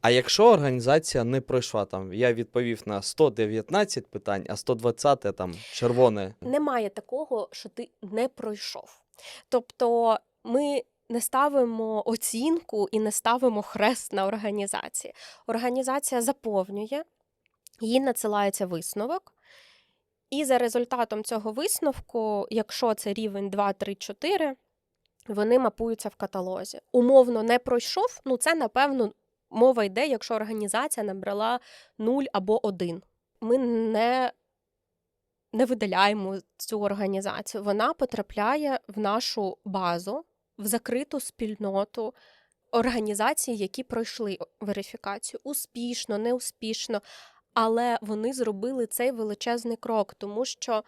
А якщо організація не пройшла там, я відповів на 119 питань, а 120 там червоне. Немає такого, що ти не пройшов. Тобто ми не ставимо оцінку і не ставимо хрест на організації. Організація заповнює, їй надсилається висновок. І за результатом цього висновку, якщо це рівень 2, 3, 4, вони мапуються в каталозі. Умовно не пройшов, ну це напевно мова йде, якщо організація набрала 0 або 1. Ми не, не видаляємо цю організацію. Вона потрапляє в нашу базу, в закриту спільноту організацій, які пройшли верифікацію успішно, неуспішно. Але вони зробили цей величезний крок, тому що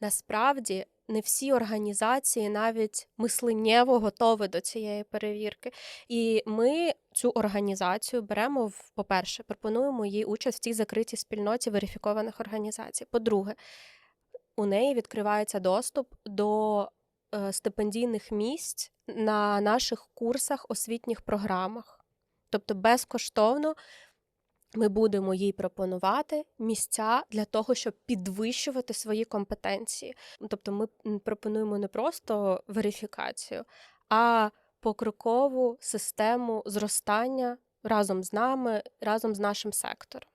насправді не всі організації навіть мисленнєво готові до цієї перевірки. І ми цю організацію беремо в, по-перше, пропонуємо їй участь в цій закритій спільноті верифікованих організацій. По-друге, у неї відкривається доступ до е, стипендійних місць на наших курсах, освітніх програмах. Тобто безкоштовно ми будемо їй пропонувати місця для того, щоб підвищувати свої компетенції. Тобто, ми пропонуємо не просто верифікацію, а покрокову систему зростання разом з нами, разом з нашим сектором.